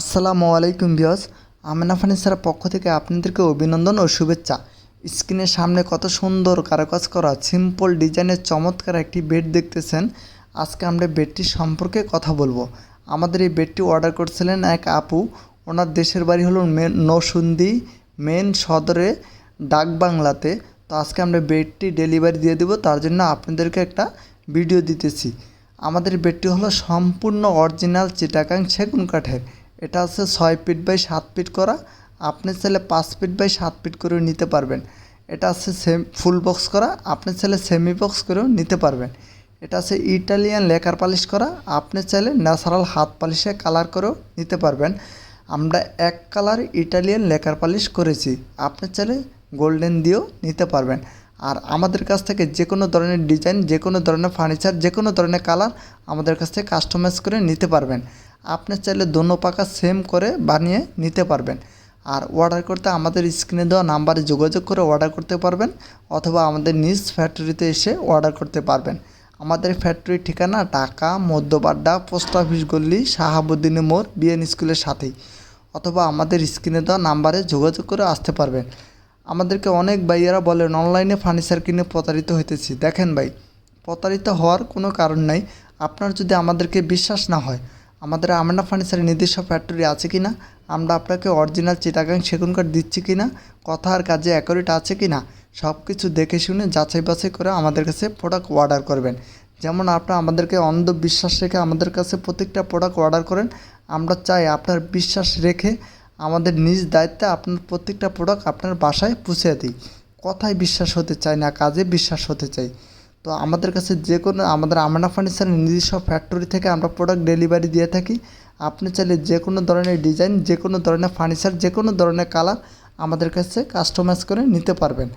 আসসালামু আলাইকুম বিয়স আমেনা ফার্নিচারের পক্ষ থেকে আপনাদেরকে অভিনন্দন ও শুভেচ্ছা। স্ক্রিনের সামনে কত সুন্দর কারুকাজ করা সিম্পল ডিজাইনের চমৎকার একটি বেড দেখতেছেন। আজকে আমরা বেডটি সম্পর্কে কথা বলব। আমাদের এই বেডটি অর্ডার করছিলেন এক আপু। ওনার দেশের বাড়ি হলো নসুন্দি মেন সদরে, ডাক বাংলাতে। তো আজকে আমরা বেডটি ডেলিভারি দিয়ে দেবো, তার জন্য আপনাদেরকে একটা ভিডিও দিতেছি। আমাদের বেডটি হলো সম্পূর্ণ অরিজিনাল চিটাকাং সেগুন কাঠের। এটা আছে ছয় ফিট বাই সাত ফিট করা। আপনি চাইলে পাঁচ ফিট বাই সাত ফিট করেও নিতে পারবেন। এটা আছে সেম ফুল বক্স করা। আপনি চাইলে সেমি বক্স করেও নিতে পারবেন। এটা আছে ইটালিয়ান লেকার পালিশ করা। আপনি চাইলে ন্যাচারাল হাত পালিশে কালার করেও নিতে পারবেন। আমরা এক কালার ইটালিয়ান লেকার পালিশ করেছি। আপনি চাইলে গোল্ডেন দিয়েও নিতে পারবেন। আর আমাদের কাছ থেকে যে কোনো ধরনের ডিজাইন যে কোনো ধরনের ফার্নিচার যে কোনো ধরনের কালার আমাদের কাছ থেকে কাস্টমাইজ করে নিতে পারবেন। আপনি চাইলে দোনো পাকা সেম করে বানিয়ে নিতে পারবেন। আর অর্ডার করতে আমাদের স্ক্রিনে দেওয়া নাম্বারে যোগাযোগ করে অর্ডার করতে পারবেন, অথবা আমাদের নিজ ফ্যাক্টরিতে এসে অর্ডার করতে পারবেন। আমাদের ফ্যাক্টরির ঠিকানা ঢাকা, মধ্যবাড্ডা পোস্ট অফিস গল্লি শাহাবুদ্দিন মোড় বিএন স্কুলের সাথেই। অথবা আমাদের স্ক্রিনে দেওয়া নাম্বারে যোগাযোগ করে আসতে পারবেন। আমাদেরকে অনেক ভাইয়েরা বলেন, অনলাইনে ফার্নিচার কিনে প্রতারিত হইতেছি। দেখেন ভাই, প্রতারিত হওয়ার কোনো কারণ নাই। আপনার যদি আমাদেরকে বিশ্বাস না হয় আমাদের আমেনা ফার্নিচারের নিজস্ব ফ্যাক্টরি আছে কি না আমরা আপনাকে অরিজিনাল চিটাগাং সেগুন কাঠ দিচ্ছি কি না কথা আর কাজে অ্যাকোরেট আছে কি না সব কিছু দেখে শুনে যাচাই বাছাই করে আমাদের কাছে প্রোডাক্ট অর্ডার করবেন। যেমন আপনারা আমাদেরকে অন্ধ বিশ্বাস রেখে আমাদের কাছে প্রত্যেকটা প্রোডাক্ট অর্ডার করেন, আমরা চাই আপনার বিশ্বাস রেখে আমাদের নিজ দায়িত্বে আপনার প্রত্যেকটা প্রোডাক্ট আপনার বাসায় পৌঁছে দিই। কথায় বিশ্বাস হতে চাই না, কাজে বিশ্বাস হতে চাই। তো আমাদের কাছে যে কোনো, আমাদের আমানা ফার্নিচারের নিজস্ব ফ্যাক্টরি থেকে আমরা প্রোডাক্ট ডেলিভারি দিয়ে থাকি। আপনি চাইলে যে কোনো ধরনের ডিজাইন যে কোনো ধরনের ফার্নিচার যে কোনো ধরনের কালার আমাদের কাছে কাস্টমাইজ করে নিতে পারবেন।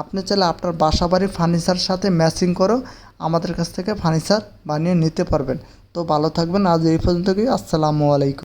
আপনি চাইলে আপনার বাসা বাড়ির ফার্নিচার সাথে ম্যাচিং করেও আমাদের কাছ থেকে ফার্নিচার বানিয়ে নিতে পারবেন। তো ভালো থাকবেন। আজ এই পর্যন্তই। আসসালামু আলাইকুম।